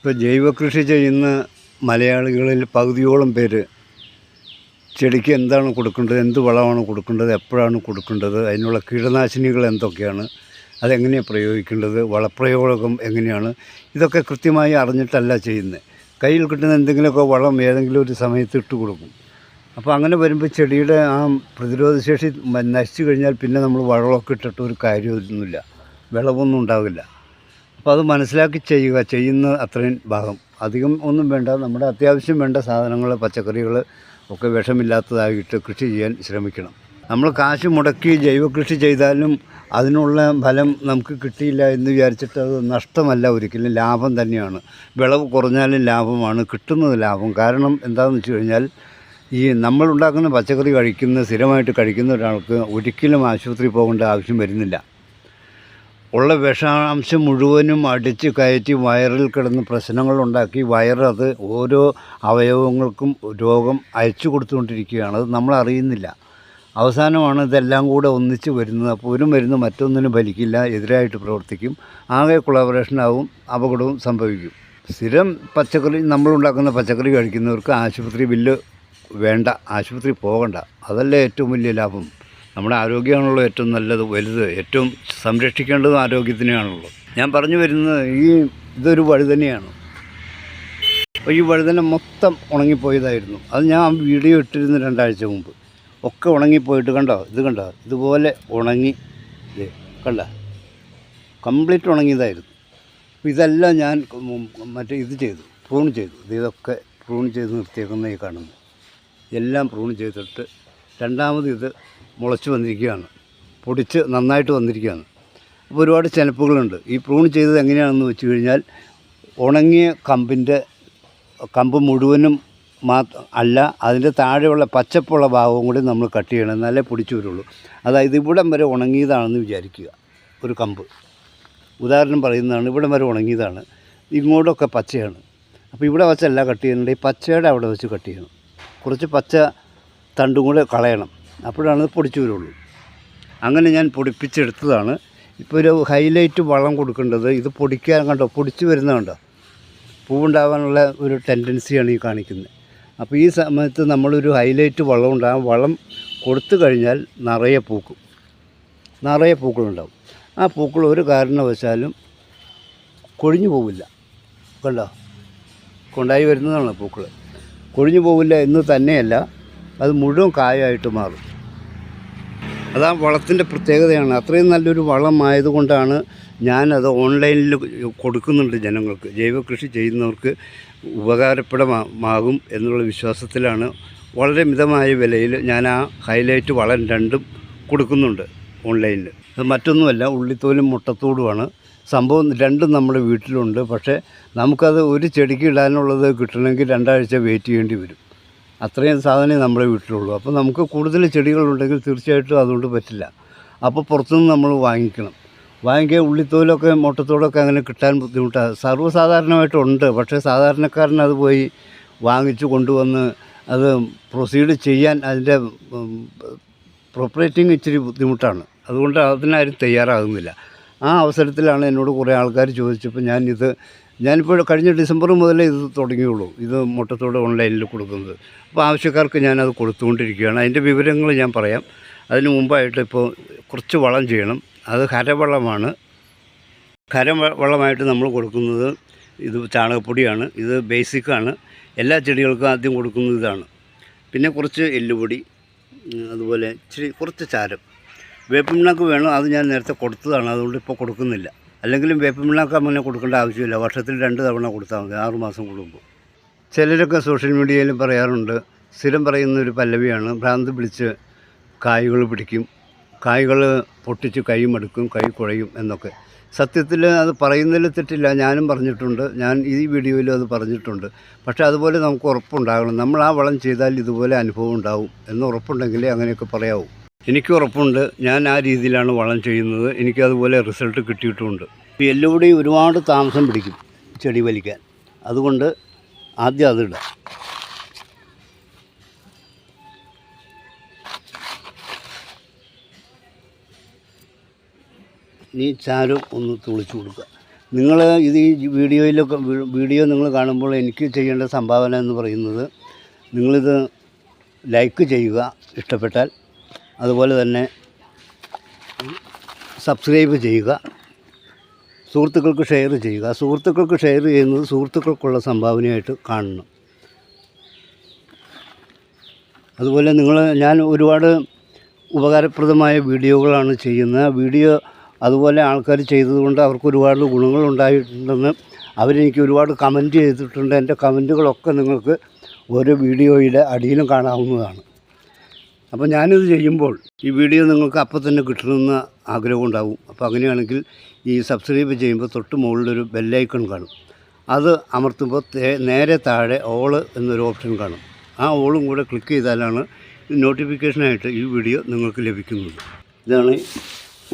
ഇപ്പോൾ ജൈവകൃഷി ചെയ്യുന്ന മലയാളികളിൽ പകുതിയോളം പേര് ചെടിക്ക് എന്താണ് കൊടുക്കേണ്ടത് എന്ത് വളമാണ് കൊടുക്കേണ്ടത് എപ്പോഴാണ് കൊടുക്കേണ്ടത് അതിനുള്ള കീടനാശിനികൾ എന്തൊക്കെയാണ് അതെങ്ങനെയാണ് പ്രയോഗിക്കേണ്ടത് വളപ്രയോഗം എങ്ങനെയാണ് ഇതൊക്കെ കൃത്യമായി അറിഞ്ഞിട്ടല്ല ചെയ്യുന്നത്. കയ്യിൽ കിട്ടുന്ന എന്തെങ്കിലുമൊക്കെ വളം ഏതെങ്കിലും ഒരു സമയത്ത് ഇട്ട് കൊടുക്കും. അപ്പോൾ അങ്ങനെ വരുമ്പോൾ ചെടിയുടെ ആ പ്രതിരോധശേഷി നശിച്ചു കഴിഞ്ഞാൽ പിന്നെ നമ്മൾ വളമൊക്കെ ഇട്ടിട്ട് ഒരു കാര്യമൊന്നുമില്ല. വിളവൊന്നും ഉണ്ടാവില്ല. അപ്പോൾ അത് മനസ്സിലാക്കി ചെയ്യുക ചെയ്യുന്ന അത്രയും ഭാഗം. അധികം ഒന്നും വേണ്ട നമ്മുടെ അത്യാവശ്യം വേണ്ട സാധനങ്ങൾ പച്ചക്കറികൾ ഒക്കെ വിഷമില്ലാത്തതായിട്ട് കൃഷി ചെയ്യാൻ ശ്രമിക്കണം. നമ്മൾ കാശ് മുടക്കി ജൈവ കൃഷി ചെയ്താലും അതിനുള്ള ഫലം നമുക്ക് കിട്ടിയില്ല എന്ന് വിചാരിച്ചിട്ട് അത് നഷ്ടമല്ല ഒരിക്കലും ലാഭം തന്നെയാണ്. വിളവ് കുറഞ്ഞാലും ലാഭമാണ് കിട്ടുന്നത് ലാഭം. കാരണം എന്താണെന്ന് വെച്ച് കഴിഞ്ഞാൽ ഈ നമ്മൾ ഉണ്ടാക്കുന്ന പച്ചക്കറി കഴിക്കുന്ന സ്ഥിരമായിട്ട് കഴിക്കുന്ന ഒരാൾക്ക് ഒരിക്കലും ആശുപത്രി പോകേണ്ട ആവശ്യം വരുന്നില്ല. ഉള്ള വിഷാംശം മുഴുവനും അടിച്ച് കയറ്റി വയറിൽ കിടന്ന് പ്രശ്നങ്ങളുണ്ടാക്കി. വയറത് ഓരോ അവയവങ്ങൾക്കും രോഗം അയച്ചു കൊടുത്തുകൊണ്ടിരിക്കുകയാണ്. അത് നമ്മളറിയുന്നില്ല അവസാനമാണ് ഇതെല്ലാം കൂടെ ഒന്നിച്ച് വരുന്നത്. അപ്പോൾ ഒരു മരുന്ന് മറ്റൊന്നിനും ഫലിക്കില്ല. എതിരായിട്ട് പ്രവർത്തിക്കും. ആകെ കൊളാബറേഷനാവും അപകടവും സംഭവിക്കും. സ്ഥിരം പച്ചക്കറി നമ്മളുണ്ടാക്കുന്ന പച്ചക്കറി കഴിക്കുന്നവർക്ക് ആശുപത്രി ബില്ല് വേണ്ട. ആശുപത്രി പോകണ്ട. അതല്ലേ ഏറ്റവും വലിയ ലാഭം. നമ്മുടെ ആരോഗ്യമാണല്ലോ ഏറ്റവും നല്ലത് വലുത്. ഏറ്റവും സംരക്ഷിക്കേണ്ടത് ആരോഗ്യത്തിനെയാണല്ലോ. ഞാൻ പറഞ്ഞു വരുന്നത് ഈ ഇതൊരു വഴുതനയാണ്. അപ്പോൾ ഈ വഴുതന മൊത്തം ഉണങ്ങിപ്പോയതായിരുന്നു. അത് ഞാൻ വീഡിയോ ഇട്ടിരുന്ന രണ്ടാഴ്ച മുമ്പ്. ഒക്കെ ഉണങ്ങിപ്പോയിട്ട് കണ്ടോ? ഇത് കണ്ടോ? ഇതുപോലെ ഉണങ്ങി. കണ്ട? കംപ്ലീറ്റ് ഉണങ്ങിയതായിരുന്നു. അപ്പോൾ ഇതെല്ലാം ഞാൻ മറ്റേ ഇത് ചെയ്തു. പ്രൂൺ ചെയ്തു. ഇത് ഇതൊക്കെ പ്രൂൺ ചെയ്ത് നിർത്തിയേക്കുന്ന ഈ കാണുന്നു. എല്ലാം പ്രൂൺ ചെയ്തിട്ട് രണ്ടാമത് ഇത് മുളച്ച് വന്നിരിക്കുകയാണ്. പൊടിച്ച് നന്നായിട്ട് വന്നിരിക്കുകയാണ്. അപ്പോൾ ഒരുപാട് ചെനപ്പുകളുണ്ട്. ഈ പ്രൂൺ ചെയ്തത് എങ്ങനെയാണെന്ന് വെച്ച് കഴിഞ്ഞാൽ ഉണങ്ങിയ കമ്പിന്റെ കമ്പ് മുഴുവനും മാത്ര അല്ല അതിന്റെ താഴെയുള്ള പച്ചപ്പുള്ള ഭാഗവും കൂടി നമ്മൾ കട്ട് ചെയ്യണം. എന്നാലേ പൊടിച്ചു വരുള്ളൂ. അതായത് ഇവിടം വരെ ഉണങ്ങിയതാണെന്ന് വിചാരിക്കുക ഒരു കമ്പ്. ഉദാഹരണം പറയുന്നതാണ് ഇവിടം വരെ ഉണങ്ങിയതാണ്. ഇങ്ങോട്ടൊക്കെ പച്ചയാണ്. അപ്പോൾ ഇവിടെ വെച്ചല്ല കട്ട് ചെയ്യുന്നുണ്ട് ഈ പച്ചയുടെ അവിടെ വെച്ച് കട്ട് ചെയ്യണം. കുറച്ച് പച്ച തണ്ടും കൂടെ കളയണം. അപ്പോഴാണ് പൊടിച്ചു വരുള്ളൂ. അങ്ങനെ ഞാൻ പൊടിപ്പിച്ചെടുത്തതാണ്. ഇപ്പോൾ ഒരു ഹൈലൈറ്റ് വളം കൊടുക്കേണ്ടത് ഇത് പൊടിക്കാൻ കണ്ടോ? പൊടിച്ചു വരുന്നത് കണ്ടോ? പൂവുണ്ടാകാനുള്ള ഒരു ടെൻഡൻസിയാണ് ഈ കാണിക്കുന്നത്. അപ്പോൾ ഈ സമയത്ത് നമ്മളൊരു ഹൈലൈറ്റ് വളം ആ വളം കൊടുത്തു കഴിഞ്ഞാൽ നിറയെ പൂക്കും നിറയെ പൂക്കളുണ്ടാവും. ആ പൂക്കൾ ഒരു കാരണവശാലും കൊഴിഞ്ഞു പോവില്ല. കണ്ടോ? കൊണ്ടായി വരുന്നതാണ് പൂക്കൾ കൊഴിഞ്ഞു പോവില്ല എന്ന് തന്നെയല്ല അത് മുഴുവൻ കായായിട്ട് മാറും. അതാ വളത്തിന്റെ പ്രത്യേകതയാണ്. അത്രയും നല്ലൊരു വളമായതുകൊണ്ടാണ് ഞാനത് ഓൺലൈനിൽ കൊടുക്കുന്നുണ്ട് ജനങ്ങൾക്ക്. ജൈവ കൃഷി ചെയ്യുന്നവർക്ക് ഉപകാരപ്രദമാകും എന്നുള്ള വിശ്വാസത്തിലാണ് വളരെ മിതമായ വിലയിൽ ഞാൻ ആ ഹൈലൈറ്റ് വളം രണ്ടും കൊടുക്കുന്നുണ്ട് ഓൺലൈനിൽ. അത് മറ്റൊന്നുമല്ല ഉള്ളിത്തോലും മുട്ടത്തോടുമാണ്. സംഭവം രണ്ടും നമ്മുടെ വീട്ടിലുണ്ട്. പക്ഷേ നമുക്കത് ഒരു ചെടിക്ക് ഇടാനുള്ളത് കിട്ടണമെങ്കിൽ രണ്ടാഴ്ച വെയിറ്റ് ചെയ്യേണ്ടി വരും. അത്രയും സാധനമേ നമ്മുടെ വീട്ടിലുള്ളൂ. അപ്പോൾ നമുക്ക് കൂടുതൽ ചെടികളുണ്ടെങ്കിൽ തീർച്ചയായിട്ടും അതുകൊണ്ട് പറ്റില്ല. അപ്പോൾ പുറത്തുനിന്ന് നമ്മൾ വാങ്ങിക്കണം. വാങ്ങിക്കുക ഉള്ളിത്തോലൊക്കെ മുട്ടത്തോടൊക്കെ അങ്ങനെ കിട്ടാൻ ബുദ്ധിമുട്ടാണ് സർവസാധാരണമായിട്ടുണ്ട് പക്ഷേ സാധാരണക്കാരൻ അത് പോയി വാങ്ങിച്ചു കൊണ്ടുവന്ന് അത് പ്രൊസീഡ് ചെയ്യാൻ അതിന്റെ പ്രൊപ്പറേറ്റിംഗ് ഇച്ചിരി ബുദ്ധിമുട്ടാണ്. അതുകൊണ്ട് അതിനാരും തയ്യാറാകുന്നില്ല. ആ അവസരത്തിലാണ് എന്നോട് കുറേ ആൾക്കാർ ചോദിച്ചപ്പോൾ ഞാനിത് ഞാനിപ്പോൾ കഴിഞ്ഞ ഡിസംബർ മുതലേ ഇത് തുടങ്ങിയുള്ളൂ. ഇത് മുട്ടത്തോടെ ഓൺലൈനിൽ കൊടുക്കുന്നത്. അപ്പോൾ ആവശ്യക്കാർക്ക് ഞാനത് കൊടുത്തുകൊണ്ടിരിക്കുകയാണ്. അതിന്റെ വിവരങ്ങൾ ഞാൻ പറയാം. അതിന് മുമ്പായിട്ട് ഇപ്പോൾ കുറച്ച് വളം ചെയ്യണം. അത് ഹരവളമാണ് ഹരവളമായിട്ട് നമ്മൾ കൊടുക്കുന്നത് ഇത് ചാണകപ്പൊടിയാണ്. ഇത് ബേസിക്കാണ്. എല്ലാ ചെടികൾക്കും ആദ്യം കൊടുക്കുന്നത് ഇതാണ്. പിന്നെ കുറച്ച് എല്ലുപൊടി അതുപോലെ ഇച്ചിരി കുറച്ച് ചാരം. വേപ്പിണ്ണാക്ക് വേണം. അത് ഞാൻ നേരത്തെ കൊടുത്തതാണ്. അതുകൊണ്ട് ഇപ്പോൾ കൊടുക്കുന്നില്ല. അല്ലെങ്കിലും വേപ്പിണ്ണാക്ക് അങ്ങനെ കൊടുക്കേണ്ട ആവശ്യമില്ല. വർഷത്തിൽ രണ്ട് തവണ കൊടുത്താൽ മതി. ആറുമാസം കൂടുമ്പോൾ. ചിലരൊക്കെ സോഷ്യൽ മീഡിയയിലും പറയാറുണ്ട്. സ്ഥിരം പറയുന്ന ഒരു പല്ലവിയാണ്. ഭ്രാന്ത് പിടിച്ച് കായ്കൾ പിടിക്കും. കായ്കൾ പൊട്ടിച്ച് കൈ മടുക്കും കൈ കുഴയും എന്നൊക്കെ. സത്യത്തിൽ അത് പറയുന്നതിൽ തെറ്റില്ല. ഞാനും പറഞ്ഞിട്ടുണ്ട്. ഞാൻ ഈ വീഡിയോയിലും അത് പറഞ്ഞിട്ടുണ്ട്. പക്ഷേ അതുപോലെ നമുക്ക് ഉറപ്പുണ്ടാകണം. നമ്മൾ ആ വളം ചെയ്താൽ ഇതുപോലെ അനുഭവം ഉണ്ടാവും എന്ന് ഉറപ്പുണ്ടെങ്കിലേ അങ്ങനെയൊക്കെ പറയാവൂ. എനിക്ക് ഉറപ്പുണ്ട്. ഞാൻ ആ രീതിയിലാണ് വളം ചെയ്യുന്നത്. എനിക്കതുപോലെ റിസൾട്ട് കിട്ടിയിട്ടുമുണ്ട് എല്ലുകൂടെയും ഒരുപാട് താമസം പിടിക്കും ചെടി വലിക്കാൻ. അതുകൊണ്ട് ആദ്യം അതിടാം ഇനി ചാരം ഒന്ന് തുളിച്ചു കൊടുക്കുക. നിങ്ങൾ ഇത് ഈ വീഡിയോയിലൊക്കെ വീഡിയോ നിങ്ങൾ കാണുമ്പോൾ എനിക്ക് ചെയ്യേണ്ട സംഭാവന എന്ന് പറയുന്നത് നിങ്ങളിത് ലൈക്ക് ചെയ്യുക. ഇഷ്ടപ്പെട്ടാൽ അതുപോലെ തന്നെ സബ്സ്ക്രൈബ് ചെയ്യുക സുഹൃത്തുക്കൾക്ക് ഷെയർ ചെയ്യുക. സുഹൃത്തുക്കൾക്ക് ഷെയർ ചെയ്യുന്നത് സുഹൃത്തുക്കൾക്കുള്ള സംഭാവനയായിട്ട് കാണണം. അതുപോലെ നിങ്ങൾ ഞാൻ ഒരുപാട് ഉപകാരപ്രദമായ വീഡിയോകളാണ് ചെയ്യുന്നത്. വീഡിയോ അതുപോലെ ആൾക്കാർ ചെയ്തതുകൊണ്ട് അവർക്ക് ഒരുപാട് ഗുണങ്ങൾ ഗുണങ്ങളുണ്ടായിട്ടുണ്ടെന്ന് അവരെനിക്ക് ഒരുപാട് കമന്റ് ചെയ്തിട്ടുണ്ട്. എന്റെ കമന്റുകളൊക്കെ നിങ്ങൾക്ക് ഓരോ വീഡിയോയുടെ അടിയിലും കാണാവുന്നതാണ്. അപ്പോൾ ഞാനിത് ചെയ്യുമ്പോൾ ഈ വീഡിയോ നിങ്ങൾക്ക് അപ്പം തന്നെ കിട്ടണമെന്ന് ആഗ്രഹം ഉണ്ടാവും. അപ്പോൾ അങ്ങനെയാണെങ്കിൽ ഈ സബ്സ്ക്രൈബ് ചെയ്യുമ്പോൾ തൊട്ട് മുകളിലൊരു ബെല്ലൈക്കൺ കാണും. അത് അമർത്തുമ്പോൾ നേരെ താഴെ ഓൾ എന്നൊരു ഓപ്ഷൻ കാണും. ആ ഓളും കൂടെ ക്ലിക്ക് ചെയ്താലാണ് നോട്ടിഫിക്കേഷനായിട്ട് ഈ വീഡിയോ നിങ്ങൾക്ക് ലഭിക്കുന്നത്. ഇതാണ്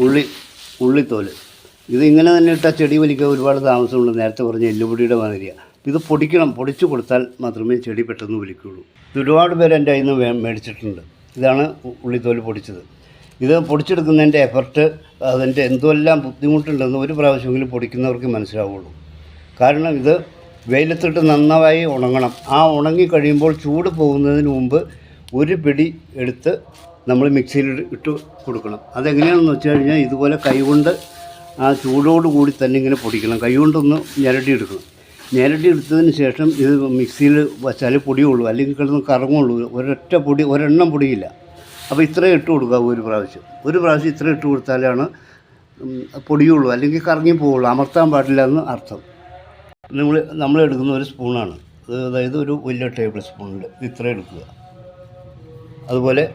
ഉള്ളി ഉള്ളിത്തോൽ. ഇത് ഇങ്ങനെ തന്നെ ഇട്ടാൽ ചെടി വലിക്കാൻ ഒരുപാട് താമസമുണ്ട്. നേരത്തെ പറഞ്ഞ എല്ലുപൊടിയുടെ മാതിരിയാണ് ഇത് പൊടിക്കണം. പൊടിച്ചു കൊടുത്താൽ മാത്രമേ ചെടി പെട്ടെന്ന് വലിക്കുകയുള്ളൂ. ഒരുപാട് പേര് എന്റെ കയ്യിൽ നിന്ന് മേടിച്ചിട്ടുണ്ട്. ഇതാണ് ഉള്ളിത്തോൽ പൊടിച്ചത്. ഇത് പൊടിച്ചെടുക്കുന്നതിന്റെ എഫർട്ട് അതിന്റെ എന്തെല്ലാം ബുദ്ധിമുട്ടുണ്ടെന്ന് ഒരു പ്രാവശ്യമെങ്കിലും പൊടിക്കുന്നവർക്ക് മനസ്സിലാവുള്ളൂ. കാരണം ഇത് വെയിലത്തിട്ട് നന്നായി ഉണങ്ങണം. ആ ഉണങ്ങി കഴിയുമ്പോൾ ചൂട് പോകുന്നതിന് മുമ്പ് ഒരു പിടി എടുത്ത് നമ്മൾ മിക്സിയിൽ ഇട്ട് കൊടുക്കണം. അതെങ്ങനെയാണെന്ന് വെച്ച് കഴിഞ്ഞാൽ ഇതുപോലെ കൈകൊണ്ട് ആ ചൂടോട് കൂടി തന്നെ ഇങ്ങനെ പൊടിക്കണം. കൈകൊണ്ടൊന്ന് ഞരടിയെടുക്കണം എടുത്തതിന് ശേഷം ഇത് മിക്സിയിൽ വച്ചാൽ പൊടിയുള്ളൂ. അല്ലെങ്കിൽ കിടന്ന് കറങ്ങുള്ളൂ. ഒരൊറ്റ പൊടി ഒരെണ്ണം പൊടിയില്ല. അപ്പോൾ ഇത്രയും ഇട്ട് കൊടുക്കുക ഒരു പ്രാവശ്യം. ഒരു പ്രാവശ്യം ഇത്ര ഇട്ട് കൊടുത്താലാണ് പൊടിയുള്ളൂ. അല്ലെങ്കിൽ കറങ്ങി പോവുള്ളൂ. അമർത്താൻ പാടില്ല എന്ന് അർത്ഥം. നമ്മൾ നമ്മൾ എടുക്കുന്ന ഒരു സ്പൂണാണ്. അതായത് ഒരു വലിയ ടേബിൾ സ്പൂണിൽ ഇത്ര എടുക്കുക. അതുപോലെ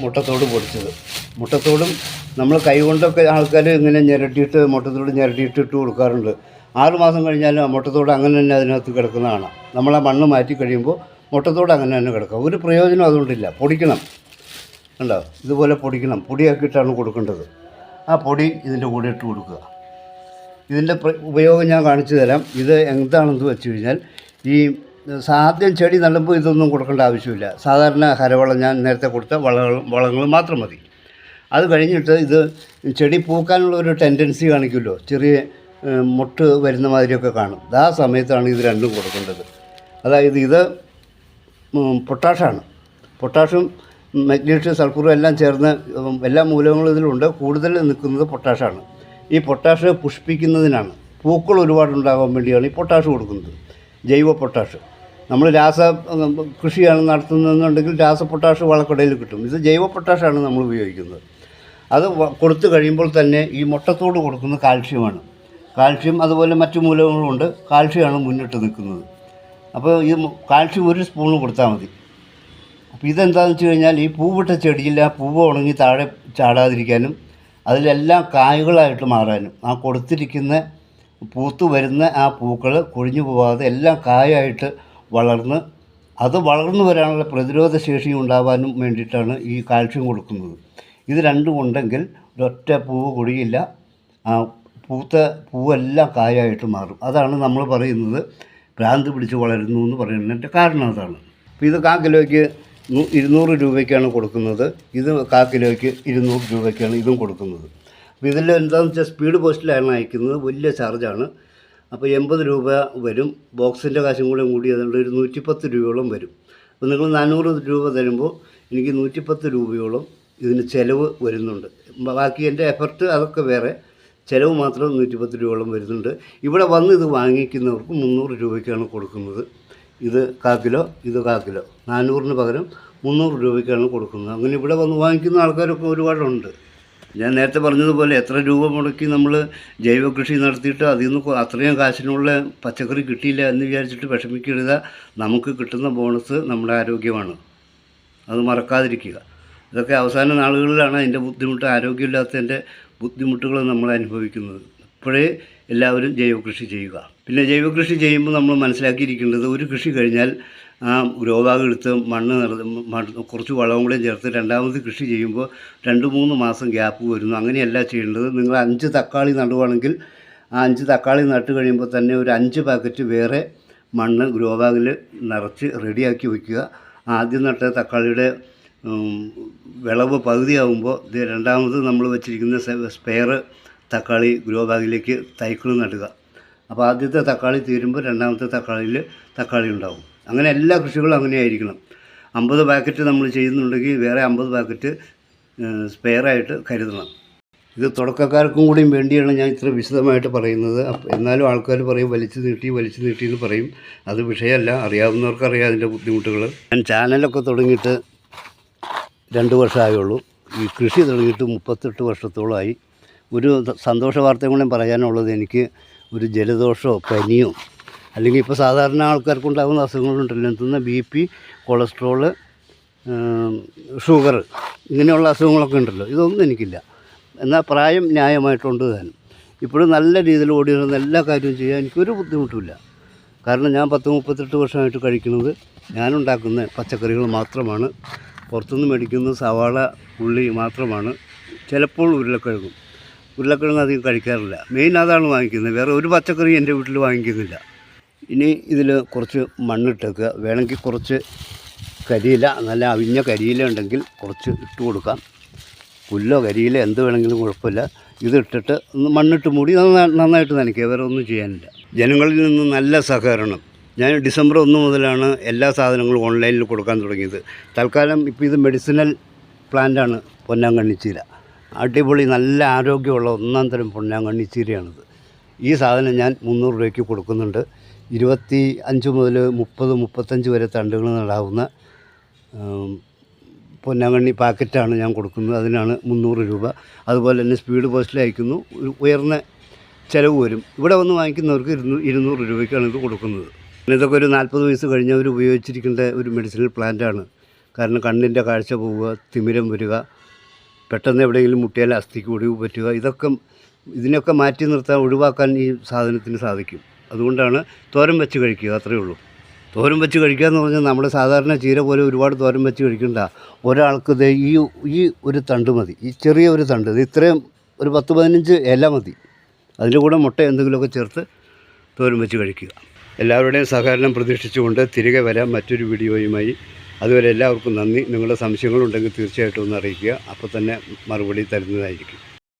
മുട്ടത്തോട് പൊടിച്ചത്. മുട്ടത്തോടും നമ്മൾ കൈ കൊണ്ടൊക്കെ ആൾക്കാർ ഇങ്ങനെ ഞെരട്ടിയിട്ട് മുട്ടത്തോട് ഞെരട്ടിയിട്ട് ഇട്ട് കൊടുക്കാറുണ്ട്. ആറ് മാസം കഴിഞ്ഞാലും മുട്ടത്തോട് അങ്ങനെ തന്നെ അതിനകത്ത് കിടക്കുന്നതാണ്. നമ്മൾ ആ മണ്ണ് മാറ്റി കഴിയുമ്പോൾ മുട്ടത്തോട് അങ്ങനെ തന്നെ കിടക്കുക ഒരു പ്രയോജനം അതുകൊണ്ടില്ല. പൊടിക്കണം. ഉണ്ടോ ഇതുപോലെ പൊടിക്കണം. പൊടിയാക്കിയിട്ടാണ് കൊടുക്കേണ്ടത്. ആ പൊടി ഇതിന്റെ കൂടെ ഇട്ട് കൊടുക്കുക. ഇതിന്റെ ഉപയോഗം ഞാൻ കാണിച്ചു തരാം. ഇത് എന്താണെന്ന് വെച്ച് കഴിഞ്ഞാൽ ഈ ആദ്യം ചെടി നടുമ്പോൾ ഇതൊന്നും കൊടുക്കേണ്ട ആവശ്യമില്ല. സാധാരണ ഹരവളം ഞാൻ നേരത്തെ കൊടുത്ത വളങ്ങൾ വളങ്ങൾ മാത്രം മതി. അത് കഴിഞ്ഞിട്ട് ഇത് ചെടി പൂക്കാനുള്ള ഒരു ടെൻഡൻസി കാണിക്കുമല്ലോ. ചെറിയ മുട്ട് വരുന്ന മാതിരിയൊക്കെ കാണും. ആ സമയത്താണ് ഇത് രണ്ടും കൊടുക്കേണ്ടത്. അതായത് ഇത് പൊട്ടാഷാണ്. പൊട്ടാഷും മഗ്നീഷ്യം സൾഫറും എല്ലാം ചേർന്ന് എല്ലാ മൂലകങ്ങളും ഇതിലുണ്ട്. കൂടുതൽ നിൽക്കുന്നത് പൊട്ടാഷാണ്. ഈ പൊട്ടാഷ് പുഷ്പിക്കുന്നതിനാണ്. പൂക്കൾ ഒരുപാടുണ്ടാകാൻ വേണ്ടിയാണ് ഈ പൊട്ടാഷ് കൊടുക്കുന്നത്. ജൈവ പൊട്ടാഷ്. നമ്മൾ രാസ കൃഷിയാണ് നടത്തുന്നതെന്നുണ്ടെങ്കിൽ രാസ പൊട്ടാഷ് വളക്കടയിൽ കിട്ടും. ഇത് ജൈവ പൊട്ടാഷാണ് നമ്മൾ ഉപയോഗിക്കുന്നത്. അത് കൊടുത്തു കഴിയുമ്പോൾ തന്നെ ഈ മുട്ടത്തോട് കൊടുക്കുന്ന കാൽഷ്യമാണ്. കാൽഷ്യം അതുപോലെ മറ്റു മൂലകങ്ങളുമുണ്ട് കാൽഷ്യമാണ് മുന്നിട്ട് നിൽക്കുന്നത്. അപ്പോൾ ഈ കാൽഷ്യം ഒരു സ്പൂൺ കൊടുത്താൽ മതി. അപ്പോൾ ഇതെന്താണെന്ന് വെച്ച് കഴിഞ്ഞാൽ ഈ പൂവിട്ട ചെടിയിൽ ആ പൂവ് ഉണങ്ങി താഴെ ചാടാതിരിക്കാനും അതിലെല്ലാം കായ്കളായിട്ട് മാറാനും ആ കൊടുത്തിരിക്കുന്ന പൂത്തു വരുന്ന ആ പൂക്കൾ കൊഴിഞ്ഞു പോകാതെ എല്ലാം കായായിട്ട് വളർന്ന് അത് വളർന്നു വരാനുള്ള പ്രതിരോധ ശേഷി ഉണ്ടാവാനും വേണ്ടിയിട്ടാണ് ഈ കാൽഷ്യം കൊടുക്കുന്നത്. ഇത് രണ്ടും ഉണ്ടെങ്കിൽ ഒരൊറ്റ പൂവ് കൊടിയില്ല ആ പൂത്ത പൂവെല്ലാം കായായിട്ട് മാറും. അതാണ് നമ്മൾ പറയുന്നത് ഭ്രാന്ത് പിടിച്ച് വളരുന്നു എന്ന് പറയുന്നതിന്റെ കാരണം അതാണ്. അപ്പോൾ ഇത് കാ കിലോയ്ക്ക് ഇരുന്നൂറ് രൂപയ്ക്കാണ് കൊടുക്കുന്നത്. ഇത് കാ കിലോയ്ക്ക് ഇരുന്നൂറ് രൂപയ്ക്കാണ് ഇതും കൊടുക്കുന്നത്. അപ്പോൾ ഇതിൽ എന്താണെന്ന് വെച്ചാൽ സ്പീഡ് പോസ്റ്റിലാണ് അയക്കുന്നത്. വലിയ ചാർജാണ്. അപ്പോൾ എൺപത് രൂപ വരും. ബോക്സിന്റെ കാശും കൂടെ കൂടി അതുകൊണ്ട് ഒരു നൂറ്റിപ്പത്ത് രൂപയോളം വരും. അപ്പോൾ നിങ്ങൾ നാനൂറ് രൂപ തരുമ്പോൾ എനിക്ക് നൂറ്റിപ്പത്ത് രൂപയോളം ഇതിന് ചിലവ് വരുന്നുണ്ട്. ബാക്കി എന്റെ എഫർട്ട് അതൊക്കെ വേറെ. ചിലവ് മാത്രം നൂറ്റിപ്പത്ത് രൂപയോളം വരുന്നുണ്ട്. ഇവിടെ വന്ന് ഇത് വാങ്ങിക്കുന്നവർക്ക് മുന്നൂറ് രൂപയ്ക്കാണ് കൊടുക്കുന്നത്. ഇത് കാ കിലോ ഇത് കാ കിലോ. നാനൂറിന് പകരം മുന്നൂറ് രൂപയ്ക്കാണ് കൊടുക്കുന്നത്. അങ്ങനെ ഇവിടെ വന്ന് വാങ്ങിക്കുന്ന ആൾക്കാരൊക്കെ ഒരുപാടുണ്ട്. ഞാൻ നേരത്തെ പറഞ്ഞതുപോലെ എത്ര രൂപ മുടക്കി നമ്മൾ ജൈവ കൃഷി നടത്തിയിട്ട് അതിൽ നിന്ന് അത്രയും കാശിനുള്ള പച്ചക്കറി കിട്ടിയില്ല എന്ന് വിചാരിച്ചിട്ട് വിഷമിക്കരുത്. നമുക്ക് കിട്ടുന്ന ബോണസ് നമ്മുടെ ആരോഗ്യമാണ്. അത് മറക്കാതിരിക്കുക. ഇതൊക്കെ അവസാന നാളുകളിലാണ് എന്റെ ബുദ്ധിമുട്ട്. ആരോഗ്യമില്ലാത്തതിന്റെ ബുദ്ധിമുട്ടുകൾ നമ്മൾ അനുഭവിക്കുന്നത്. ഇപ്പോഴേ എല്ലാവരും ജൈവകൃഷി ചെയ്യുക. പിന്നെ ജൈവകൃഷി ചെയ്യുമ്പോൾ നമ്മൾ മനസ്സിലാക്കിയിരിക്കേണ്ടത് ഒരു കൃഷി കഴിഞ്ഞാൽ ആ ഗ്രോബാഗ് എടുത്ത് മണ്ണ് നിറ- കുറച്ച് വളവും കൂടെ ചേർത്ത് രണ്ടാമത് കൃഷി ചെയ്യുമ്പോൾ രണ്ട് മൂന്ന് മാസം ഗ്യാപ്പ് വരുന്നു. അങ്ങനെയല്ല ചെയ്യേണ്ടത്. നിങ്ങൾ അഞ്ച് തക്കാളി നടുവാണെങ്കിൽ ആ അഞ്ച് തക്കാളി നട്ട് കഴിയുമ്പോൾ തന്നെ ഒരു അഞ്ച് പാക്കറ്റ് വേറെ മണ്ണ് ഗ്രോബാഗിൽ നിറച്ച് റെഡിയാക്കി വയ്ക്കുക ആദ്യം നട്ട തക്കാളിയുടെ വിളവ് പകുതിയാകുമ്പോൾ ഇത് രണ്ടാമത് നമ്മൾ വെച്ചിരിക്കുന്ന സ്പെയർ തക്കാളി ഗ്രോ ബാഗിലേക്ക് തൈക്കൾ നടുക. അപ്പോൾ ആദ്യത്തെ തക്കാളി തീരുമ്പോൾ രണ്ടാമത്തെ തക്കാളിയിൽ തക്കാളി ഉണ്ടാവും. അങ്ങനെ എല്ലാ കൃഷികളും അങ്ങനെ ആയിരിക്കണം. അമ്പത് പാക്കറ്റ് നമ്മൾ ചെയ്യുന്നുണ്ടെങ്കിൽ വേറെ അമ്പത് പാക്കറ്റ് സ്പെയറായിട്ട് കരുതണം. ഇത് തുടക്കക്കാർക്കും കൂടിയും വേണ്ടിയാണ് ഞാൻ ഇത്ര വിശദമായിട്ട് പറയുന്നത്. എന്നാലും ആൾക്കാർ പറയും വലിച്ചു നീട്ടി വലിച്ചു നീട്ടി എന്ന് പറയും. അത് വിഷയമല്ല. അറിയാവുന്നവർക്ക് അറിയാം അതിന്റെ ബുദ്ധിമുട്ടുകൾ. ഞാൻ ചാനലൊക്കെ തുടങ്ങിയിട്ട് രണ്ട് വർഷമായുള്ളൂ. ഈ കൃഷി തുടങ്ങിയിട്ട് മുപ്പത്തെട്ട് വർഷത്തോളമായി. ഒരു സന്തോഷ വാർത്തയും കൂടെ പറയാനുള്ളത് എനിക്ക് ഒരു ജലദോഷമോ പനിയോ അല്ലെങ്കിൽ ഇപ്പോൾ സാധാരണ ആൾക്കാർക്കുണ്ടാകുന്ന അസുഖങ്ങളുണ്ടല്ലോ എന്തെന്ന ബി പി കൊളസ്ട്രോൾ ഷുഗർ ഇങ്ങനെയുള്ള അസുഖങ്ങളൊക്കെ ഉണ്ടല്ലോ. ഇതൊന്നും എനിക്കില്ല. എന്നാൽ പ്രായം ന്യായമായിട്ടുണ്ട് താനും. ഇപ്പോഴും നല്ല രീതിയിൽ ഓടി നടന്ന് എല്ലാ കാര്യവും ചെയ്യാൻ എനിക്കൊരു ബുദ്ധിമുട്ടില്ല കാരണം ഞാൻ പത്ത് മുപ്പത്തെട്ട് വർഷമായിട്ട് കഴിക്കുന്നത് ഞാനുണ്ടാക്കുന്ന പച്ചക്കറികൾ മാത്രമാണ്. പുറത്തുനിന്ന് മേടിക്കുന്ന സവാള ഉള്ളി മാത്രമാണ്. ചിലപ്പോൾ ഉരുളക്കിഴങ്ങും. ഉരുളക്കിഴങ്ങ് അധികം കഴിക്കാറില്ല. മെയിൻ അതാണ് വാങ്ങിക്കുന്നത്. വേറെ ഒരു പച്ചക്കറി എന്റെ വീട്ടിൽ വാങ്ങിക്കുന്നില്ല. ഇനി ഇതിൽ കുറച്ച് മണ്ണിട്ടേക്കുക. വേണമെങ്കിൽ കുറച്ച് കരിയില നല്ല അവിഞ്ഞ കരിയില ഉണ്ടെങ്കിൽ കുറച്ച് ഇട്ട് കൊടുക്കാം. പുല്ലോ കരിയില എന്ത് വേണമെങ്കിലും കുഴപ്പമില്ല. ഇതിട്ടിട്ട് ഒന്ന് മണ്ണിട്ട് മൂടി നന്നായിട്ട് നനയ്ക്കുക. വേറെ ഒന്നും ചെയ്യാനില്ല. ജനങ്ങളിൽ നിന്ന് നല്ല സഹകരണം. ഞാൻ ഡിസംബർ ഒന്ന് മുതലാണ് എല്ലാ സാധനങ്ങളും ഓൺലൈനിൽ കൊടുക്കാൻ തുടങ്ങിയത്. തൽക്കാലം ഇപ്പോൾ ഇത് മെഡിസിനൽ പ്ലാന്റാണ് പൊന്നാങ്കണ്ണിച്ചീര അടിപൊളി നല്ല ആരോഗ്യമുള്ള ഒന്നാം തരം പൊന്നാങ്കണ്ണിച്ചീരയാണിത് ഈ സാധനം ഞാൻ മുന്നൂറ് രൂപയ്ക്ക് കൊടുക്കുന്നുണ്ട്. ഇരുപത്തി അഞ്ച് മുതൽ മുപ്പത് മുപ്പത്തഞ്ച് വരെ തണ്ടുകൾ നടാവുന്ന പൊന്നാങ്കണ്ണി പാക്കറ്റാണ് ഞാൻ കൊടുക്കുന്നത്. അതിനാണ് മുന്നൂറ് രൂപ. അതുപോലെ തന്നെ സ്പീഡ് പോസ്റ്റിൽ അയക്കുന്നു. ഉയർന്ന ചിലവ് വരും. ഇവിടെ വന്ന് വാങ്ങിക്കുന്നവർക്ക് ഇരുന്നൂ ഇരുന്നൂറ് രൂപയ്ക്കാണ് ഇത് കൊടുക്കുന്നത്. ഇതൊക്കെ ഒരു നാൽപ്പത് വയസ്സ് കഴിഞ്ഞവർ ഉപയോഗിച്ചിരിക്കേണ്ട ഒരു മെഡിസിനൽ പ്ലാന്റാണ് കാരണം കണ്ണിന്റെ കാഴ്ച പോവുക തിമിരം വരിക പെട്ടെന്ന് എവിടെയെങ്കിലും മുട്ടിയാൽ അസ്ഥിക്ക് ഒടിവ് പറ്റുക ഇതൊക്കെ ഇതിനൊക്കെ മാറ്റി നിർത്താൻ ഒഴിവാക്കാൻ ഈ സാധനത്തിന് സാധിക്കും. അതുകൊണ്ടാണ് തോരൻ വെച്ച് കഴിക്കുക അത്രയേ ഉള്ളൂ. തോരം വെച്ച് കഴിക്കുക എന്ന് പറഞ്ഞാൽ നമ്മൾ സാധാരണ ചീര പോലെ ഒരുപാട് തോരം വെച്ച് കഴിക്കണ്ട. ഒരാൾക്ക് ഇത് ഈ ഈ ഒരു തണ്ട് മതി. ഈ ചെറിയ ഒരു തണ്ട് ഇത് ഇത്രയും ഒരു പത്ത് പതിനഞ്ച് ഇല മതി. അതിന്റെ കൂടെ മുട്ട എന്തെങ്കിലുമൊക്കെ ചേർത്ത് തോരം വെച്ച് കഴിക്കുക. എല്ലാവരുടെയും സഹകരണം പ്രതീക്ഷിച്ചുകൊണ്ട് തിരികെ വരാം മറ്റൊരു വീഡിയോയുമായി. അതുവരെ എല്ലാവർക്കും നന്ദി. നിങ്ങളുടെ സംശയങ്ങളുണ്ടെങ്കിൽ തീർച്ചയായിട്ടും ഒന്ന് അറിയിക്കുക. അപ്പോൾ തന്നെ മറുപടി തരുന്നതായിരിക്കും.